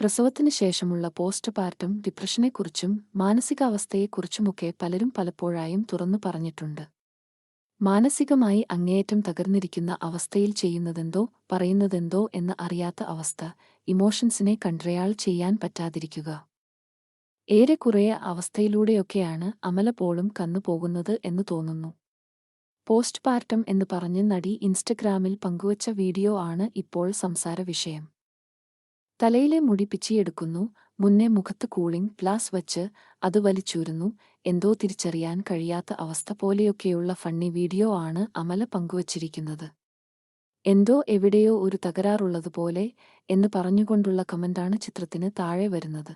പ്രസവത്തിന് ശേഷമുള്ള പോസ്റ്റ്പാർട്ടം ഡിപ്രഷനെക്കുറിച്ചും മാനസികാവസ്ഥയെക്കുറിച്ചുമൊക്കെ പലരും പലപ്പോഴായും തുറന്നു പറഞ്ഞിട്ടുണ്ട്. മാനസികമായി അങ്ങേയറ്റം തകർന്നിരിക്കുന്ന അവസ്ഥയിൽ ചെയ്യുന്നതെന്തോ പറയുന്നതെന്തോ എന്ന് അറിയാത്ത അവസ്ഥ ഇമോഷൻസിനെ കൺട്രയാൾ ചെയ്യാൻ പറ്റാതിരിക്കുക. ഏറെക്കുറെ അവസ്ഥയിലൂടെയൊക്കെയാണ് അമല പോളും കന്നുപോകുന്നത് എന്ന് തോന്നുന്നു. പോസ്റ്റ്പാർട്ടം എന്ന് പറഞ്ഞ് നടി ഇൻസ്റ്റഗ്രാമിൽ പങ്കുവച്ച വീഡിയോ ആണ് ഇപ്പോൾ സംസാര വിഷയം തലയിലെ മുടി പിച്ചിയെടുക്കുന്നു മുന്നേ മുഖത്ത് കൂളിംഗ് ഗ്ലാസ് വച്ച് അത് വലിച്ചൂരുന്നു. എന്തോ തിരിച്ചറിയാൻ കഴിയാത്ത അവസ്ഥ പോലെയൊക്കെയുള്ള ഫണ്ണി വീഡിയോ ആണ് അമല പങ്കുവച്ചിരിക്കുന്നത്. എന്തോ എവിടെയോ ഒരു തകരാറുള്ളതുപോലെ എന്ന് പറഞ്ഞുകൊണ്ടുള്ള കമന്റാണ് ചിത്രത്തിന് താഴെ വരുന്നത്.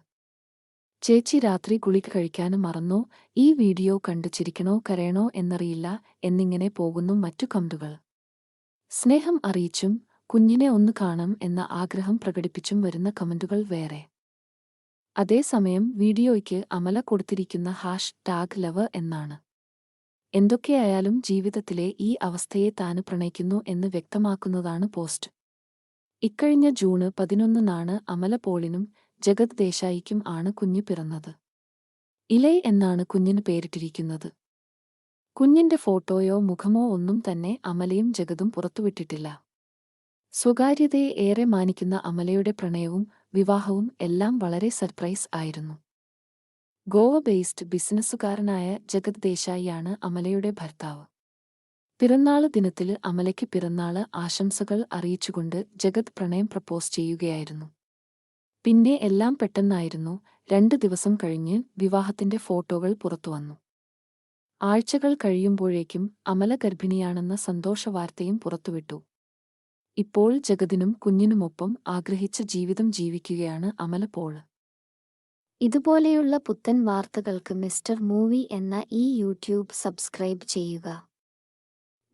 ചേച്ചി രാത്രി ഗുളിക കഴിക്കാനും മറന്നോ? ഈ വീഡിയോ കണ്ടു ചിരിക്കണോ കരയണോ എന്നറിയില്ല. എന്നിങ്ങനെ പോകുന്നു മറ്റു കമന്റുകൾ. സ്നേഹം അറിയിച്ചും കുഞ്ഞിനെ ഒന്ന് കാണാം എന്ന ആഗ്രഹം പ്രകടിപ്പിച്ചും വരുന്ന കമന്റുകൾ വേറെ. അതേസമയം വീഡിയോയ്ക്ക് അമല കൊടുത്തിരിക്കുന്ന ഹാഷ് ടാഗ് ലവ് എന്നാണ്. എന്തൊക്കെയായാലും ജീവിതത്തിലെ ഈ അവസ്ഥയെ താന് പ്രണയിക്കുന്നു എന്ന് വ്യക്തമാക്കുന്നതാണ് പോസ്റ്റ്. ഇക്കഴിഞ്ഞ ജൂണ് പതിനൊന്നിനാണ് അമല പോളിനും ജഗത് ദേശായിക്കും ആണ് കുഞ്ഞു പിറന്നത്. ഇലൈ എന്നാണ് കുഞ്ഞിന് പേരിട്ടിരിക്കുന്നത്. കുഞ്ഞിന്റെ ഫോട്ടോയോ മുഖമോ ഒന്നും തന്നെ അമലയും ജഗതും പുറത്തുവിട്ടിട്ടില്ല. സ്വകാര്യതയെ ഏറെ മാനിക്കുന്ന അമലയുടെ പ്രണയവും വിവാഹവും എല്ലാം വളരെ സർപ്രൈസ് ആയിരുന്നു. ഗോവ ബേസ്ഡ് ബിസിനസ്സുകാരനായ ജഗത് ദേശായിയാണ് അമലയുടെ ഭർത്താവ്. പിറന്നാൾ ദിനത്തിൽ അമലയ്ക്ക് പിറന്നാൾ ആശംസകൾ അറിയിച്ചുകൊണ്ട് ജഗത് പ്രണയം പ്രപ്പോസ് ചെയ്യുകയായിരുന്നു. പിന്നെ എല്ലാം പെട്ടെന്നായിരുന്നു. രണ്ട് ദിവസം കഴിഞ്ഞ് വിവാഹത്തിന്റെ ഫോട്ടോകൾ പുറത്തുവന്നു ആഴ്ചകൾ കഴിയുമ്പോഴേക്കും അമല ഗർഭിണിയാണെന്ന സന്തോഷവാർത്തയും പുറത്തുവിട്ടു. ഇപ്പോൾ ജഗതിനും കുഞ്ഞിനുമൊപ്പം ആഗ്രഹിച്ച ജീവിതം ജീവിക്കുകയാണ് അമല പോൾ. ഇതുപോലെയുള്ള പുത്തൻ വാർത്തകൾക്ക് മിസ്റ്റർ മൂവി എന്ന ഈ യൂട്യൂബ് സബ്സ്ക്രൈബ് ചെയ്യുക.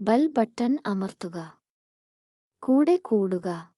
ബെൽ ബട്ടൺ അമർത്തുക. കൂടെ കൂടുക.